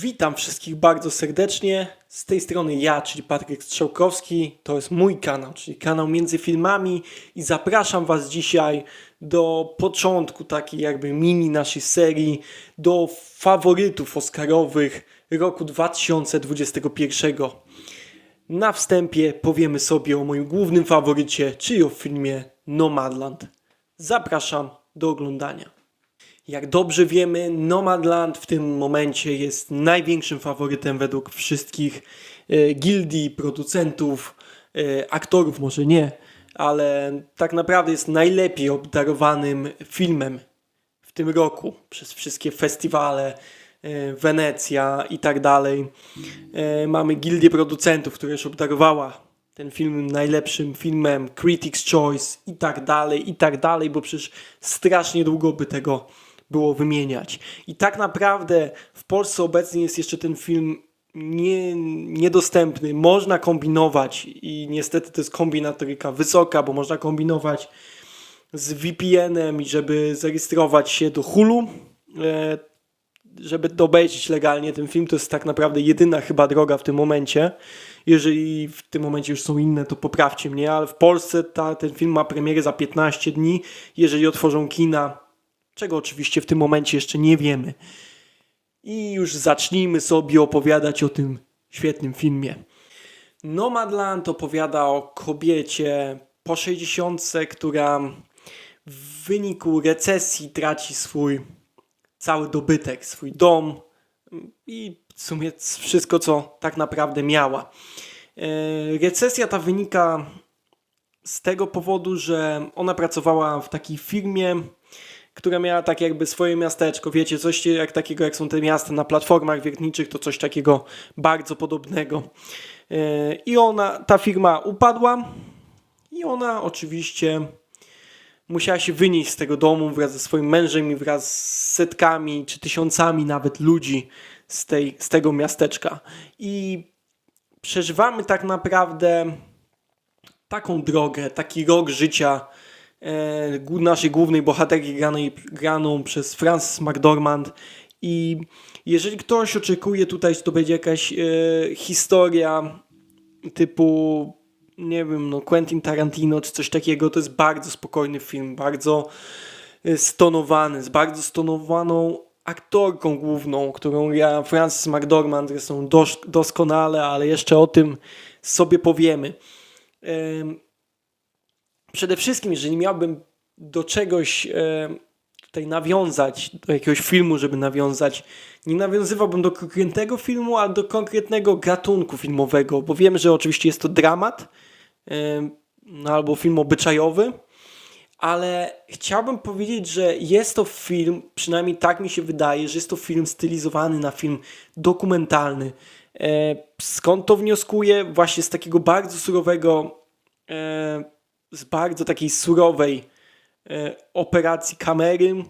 Witam wszystkich bardzo serdecznie. Z tej strony ja, czyli Patryk Strzałkowski. To jest mój kanał, czyli kanał Między Filmami i zapraszam Was dzisiaj do początku takiej jakby mini naszej serii, do faworytów oscarowych roku 2021. Na wstępie powiemy sobie o moim głównym faworycie, czyli o filmie Nomadland. Zapraszam do oglądania. Jak dobrze wiemy, Nomadland w tym momencie jest największym faworytem według wszystkich e, gildii, producentów, e, aktorów może nie, ale tak naprawdę jest najlepiej obdarowanym filmem w tym roku przez wszystkie festiwale, e, Wenecja i tak dalej. Mamy gildię producentów, która już obdarowała ten film najlepszym filmem, Critics' Choice i tak dalej, i tak dalej, bo przecież strasznie długo by tego było wymieniać. I tak naprawdę w Polsce obecnie jest jeszcze ten film nie, niedostępny. Można kombinować i niestety to jest kombinatoryka wysoka, bo można kombinować z VPN-em i żeby zarejestrować się do Hulu, e, żeby obejrzeć legalnie ten film, to jest tak naprawdę jedyna chyba droga w tym momencie. Jeżeli w tym momencie już są inne, to poprawcie mnie, ale w Polsce ta, ten film ma premierę za 15 dni. Jeżeli otworzą kina, czego oczywiście w tym momencie jeszcze nie wiemy. I już zacznijmy sobie opowiadać o tym świetnym filmie. Nomadland opowiada o kobiecie po 60, która w wyniku recesji traci swój cały dobytek, swój dom i w sumie wszystko, co tak naprawdę miała. E, Recesja ta wynika z tego powodu, że ona pracowała w takiej firmie, która miała tak jakby swoje miasteczko, wiecie, coś jak takiego jak są te miasta na platformach wiertniczych, to coś takiego bardzo podobnego. E, I ona, ta firma upadła i ona oczywiście musiała się wynieść z tego domu wraz ze swoim mężem i wraz z setkami czy tysiącami nawet ludzi z, tej, z tego miasteczka. I przeżywamy tak naprawdę taką drogę, taki rok życia e, naszej głównej bohaterki granej, graną przez Frances McDormand i jeżeli ktoś oczekuje tutaj, że to będzie jakaś e, historia typu nie wiem, no Quentin Tarantino czy coś takiego, to jest bardzo spokojny film, bardzo e, stonowany, z bardzo stonowaną aktorką główną, którą ja Frances McDormand, zresztą dos doskonale, ale jeszcze o tym sobie powiemy. Przede wszystkim, jeżeli miałbym do czegoś e, tutaj nawiązać, do jakiegoś filmu, żeby nawiązać, nie nawiązywałbym do konkretnego filmu, ale do konkretnego gatunku filmowego, bo wiem, że oczywiście jest to dramat e, no, albo film obyczajowy, ale chciałbym powiedzieć, że jest to film, przynajmniej tak mi się wydaje, że jest to film stylizowany na film dokumentalny. E, skąd to wnioskuję? Właśnie z takiego bardzo surowego, z bardzo takiej surowej e, operacji kamery,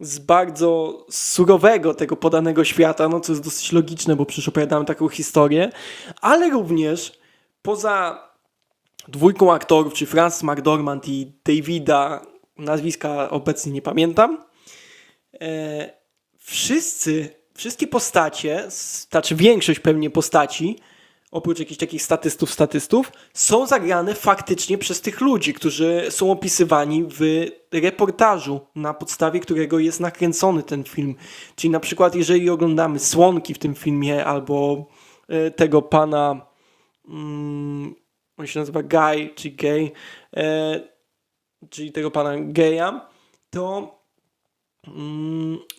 z bardzo surowego tego podanego świata, no co jest dosyć logiczne, bo przecież opowiadamy taką historię, ale również poza dwójką aktorów, czy Francis McDormand i Davida, nazwiska obecnie nie pamiętam, e, wszyscy, wszystkie postacie, znaczy większość pewnie postaci, oprócz jakichś takich statystów, statystów, są zagrane faktycznie przez tych ludzi, którzy są opisywani w reportażu, na podstawie którego jest nakręcony ten film. Czyli na przykład, jeżeli oglądamy Słonki w tym filmie, albo e, tego pana, mm, on się nazywa Guy, czy Gay, e, czyli tego pana Geja, to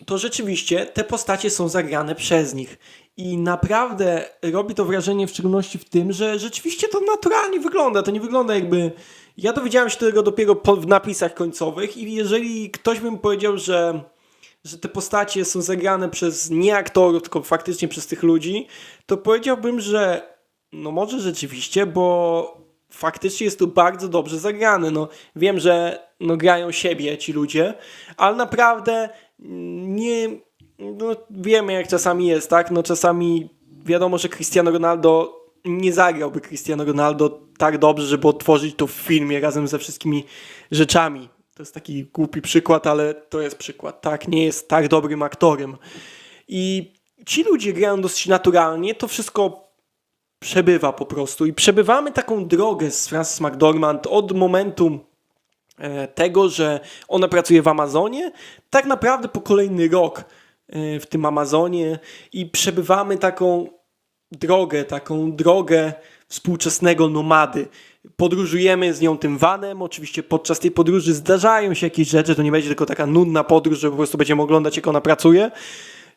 to rzeczywiście te postacie są zagrane przez nich. I naprawdę robi to wrażenie w szczególności w tym, że rzeczywiście to naturalnie wygląda. To nie wygląda jakby. Ja dowiedziałem się tego dopiero w napisach końcowych, i jeżeli ktoś by mi powiedział, że, że te postacie są zagrane przez nie aktorów, tylko faktycznie przez tych ludzi, to powiedziałbym, że no może rzeczywiście, bo faktycznie jest to bardzo dobrze zagrane. No, wiem, że no, grają siebie ci ludzie, ale naprawdę nie. No, wiemy, jak czasami jest, tak? No, czasami wiadomo, że Cristiano Ronaldo nie zagrałby Cristiano Ronaldo tak dobrze, żeby otworzyć to w filmie razem ze wszystkimi rzeczami. To jest taki głupi przykład, ale to jest przykład, tak? Nie jest tak dobrym aktorem. I ci ludzie grają dosyć naturalnie, to wszystko przebywa po prostu. I przebywamy taką drogę z Frances McDormand od momentu e, tego, że ona pracuje w Amazonie, tak naprawdę po kolejny rok e, w tym Amazonie i przebywamy taką drogę, taką drogę współczesnego nomady. Podróżujemy z nią tym vanem, oczywiście podczas tej podróży zdarzają się jakieś rzeczy, to nie będzie tylko taka nudna podróż, że po prostu będziemy oglądać jak ona pracuje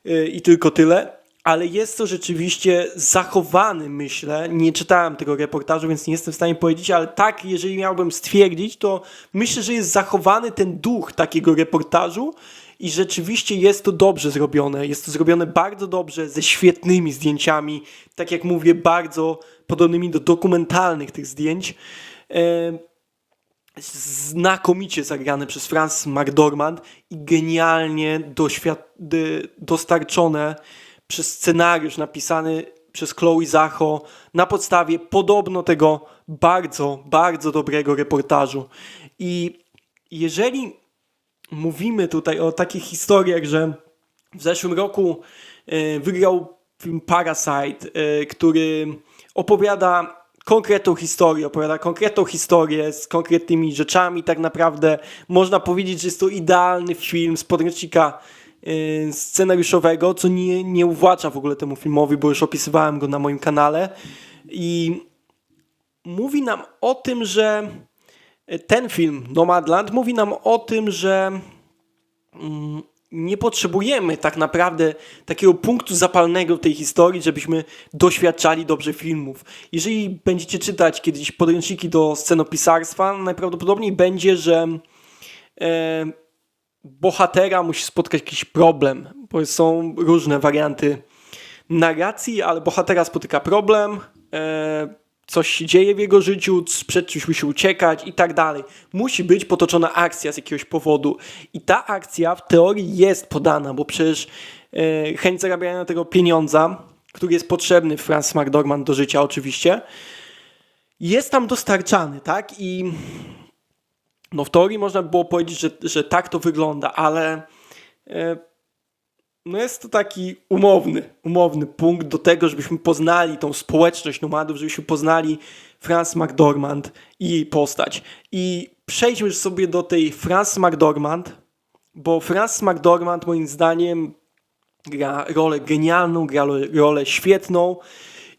yy, i tylko tyle. Ale jest to rzeczywiście zachowany, myślę. Nie czytałem tego reportażu, więc nie jestem w stanie powiedzieć, ale tak, jeżeli miałbym stwierdzić, to myślę, że jest zachowany ten duch takiego reportażu i rzeczywiście jest to dobrze zrobione. Jest to zrobione bardzo dobrze, ze świetnymi zdjęciami. Tak jak mówię, bardzo podobnymi do dokumentalnych tych zdjęć. E, znakomicie zagrane przez Franz McDormand i genialnie dostarczone przez scenariusz napisany przez Chloe Zacho na podstawie podobno tego bardzo, bardzo dobrego reportażu. I jeżeli mówimy tutaj o takich historiach, że w zeszłym roku e, wygrał film Parasite, e, który opowiada konkretną historię, opowiada konkretną historię z konkretnymi rzeczami. Tak naprawdę można powiedzieć, że jest to idealny film z podręcznika scenariuszowego, co nie, nie uwłacza w ogóle temu filmowi, bo już opisywałem go na moim kanale. I mówi nam o tym, że ten film, Nomadland, mówi nam o tym, że mm, nie potrzebujemy tak naprawdę takiego punktu zapalnego tej historii, żebyśmy doświadczali dobrze filmów. Jeżeli będziecie czytać kiedyś podręczniki do scenopisarstwa, najprawdopodobniej będzie, że e, bohatera musi spotkać jakiś problem, bo są różne warianty narracji, ale bohatera spotyka problem, e, coś się dzieje w jego życiu, przed czymś musi uciekać i tak dalej. Musi być potoczona akcja z jakiegoś powodu. I ta akcja w teorii jest podana, bo przecież e, chęć zarabiania tego pieniądza, który jest potrzebny Franz McDormand do życia oczywiście, jest tam dostarczany, tak? I no w teorii można było powiedzieć, że, że tak to wygląda, ale e, no jest to taki umowny, umowny punkt do tego, żebyśmy poznali tą społeczność nomadów, żebyśmy poznali Franz McDormand i jej postać. I przejdźmy sobie do tej Franz McDormand, bo Franz McDormand moim zdaniem gra rolę genialną, gra rolę świetną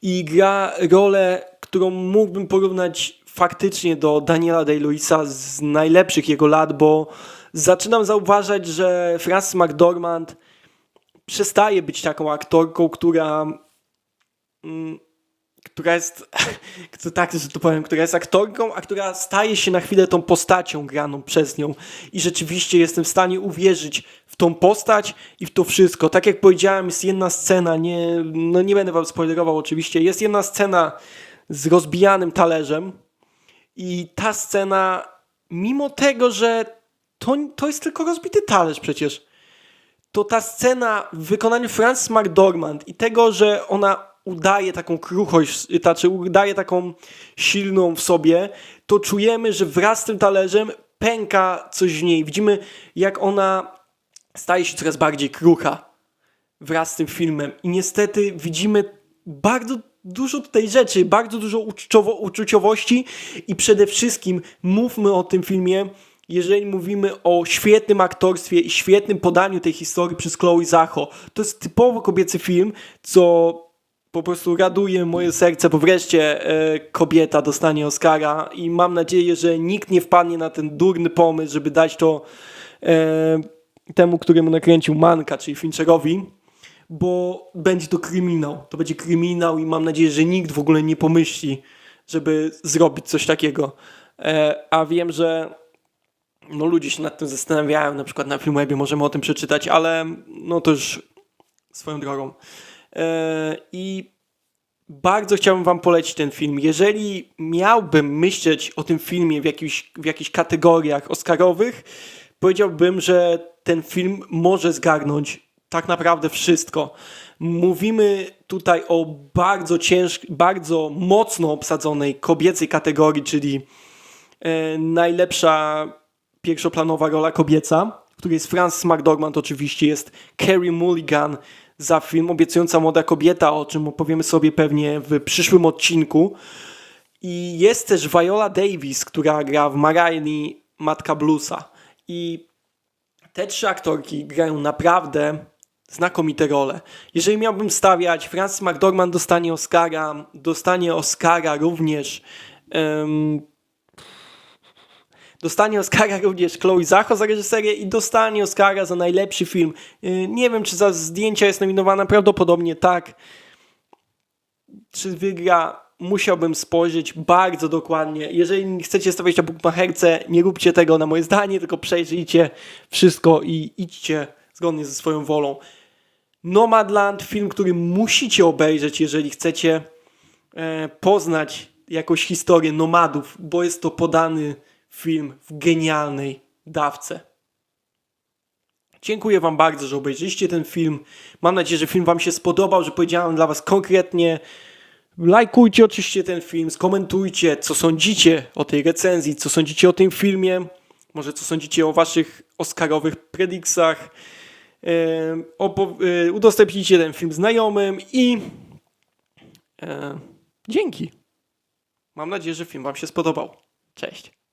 i gra rolę, którą mógłbym porównać faktycznie do Daniela Day-Lewisa z najlepszych jego lat, bo zaczynam zauważać, że Franz McDormand przestaje być taką aktorką, która mm, która jest, tak, że to powiem, która jest aktorką, a która staje się na chwilę tą postacią graną przez nią. I rzeczywiście jestem w stanie uwierzyć w tą postać i w to wszystko. Tak jak powiedziałem, jest jedna scena, nie, no nie będę wam spoilerował oczywiście, jest jedna scena z rozbijanym talerzem i ta scena, mimo tego, że to, to jest tylko rozbity talerz przecież, to ta scena w wykonaniu Frances McDormand i tego, że ona udaje taką kruchość, znaczy udaje taką silną w sobie, to czujemy, że wraz z tym talerzem pęka coś w niej. Widzimy, jak ona staje się coraz bardziej krucha wraz z tym filmem. I niestety widzimy bardzo dużo tutaj rzeczy, bardzo dużo uczuciowo uczuciowości i przede wszystkim mówmy o tym filmie jeżeli mówimy o świetnym aktorstwie i świetnym podaniu tej historii przez Chloe Zacho. To jest typowo kobiecy film, co po prostu raduje moje serce, bo wreszcie e, kobieta dostanie Oscara i mam nadzieję, że nikt nie wpadnie na ten durny pomysł, żeby dać to e, temu, któremu nakręcił Manka, czyli Fincherowi, bo będzie to kryminał. To będzie kryminał i mam nadzieję, że nikt w ogóle nie pomyśli, żeby zrobić coś takiego. E, a wiem, że no ludzie się nad tym zastanawiają, na przykład na Filmwebie możemy o tym przeczytać, ale no to już swoją drogą. E, I bardzo chciałbym wam polecić ten film. Jeżeli miałbym myśleć o tym filmie w, jakichś, w jakichś kategoriach oscarowych, powiedziałbym, że ten film może zgarnąć tak naprawdę wszystko. Mówimy tutaj o bardzo ciężkiej, bardzo mocno obsadzonej kobiecej kategorii, czyli e, najlepsza pierwszoplanowa rola kobieca, w której jest Frances McDormand oczywiście, jest Carrie Mulligan za film Obiecująca Młoda Kobieta, o czym opowiemy sobie pewnie w przyszłym odcinku. I jest też Viola Davis, która gra w Marilyn Matka Bluesa. I te trzy aktorki grają naprawdę znakomite role. Jeżeli miałbym stawiać, Frances McDormand dostanie Oscara, dostanie Oscara również em, dostanie Oscara również Chloe Zacho za reżyserię i dostanie Oscara za najlepszy film. Y, Nie wiem, czy za zdjęcia jest nominowana, prawdopodobnie tak. Czy wygra? Musiałbym spojrzeć bardzo dokładnie. Jeżeli chcecie stawiać na bukmacherce, nie róbcie tego na moje zdanie, tylko przejrzyjcie wszystko i idźcie zgodnie ze swoją wolą. Nomadland, film, który musicie obejrzeć, jeżeli chcecie e, poznać jakąś historię nomadów, bo jest to podany film w genialnej dawce. Dziękuję Wam bardzo, że obejrzeliście ten film. Mam nadzieję, że film Wam się spodobał, że powiedziałem dla Was konkretnie. Lajkujcie oczywiście ten film, skomentujcie, co sądzicie o tej recenzji, co sądzicie o tym filmie, może co sądzicie o Waszych Oscarowych prediksach. E, e, udostępnijcie ten film znajomym i e, dzięki. Mam nadzieję, że film Wam się spodobał. Cześć.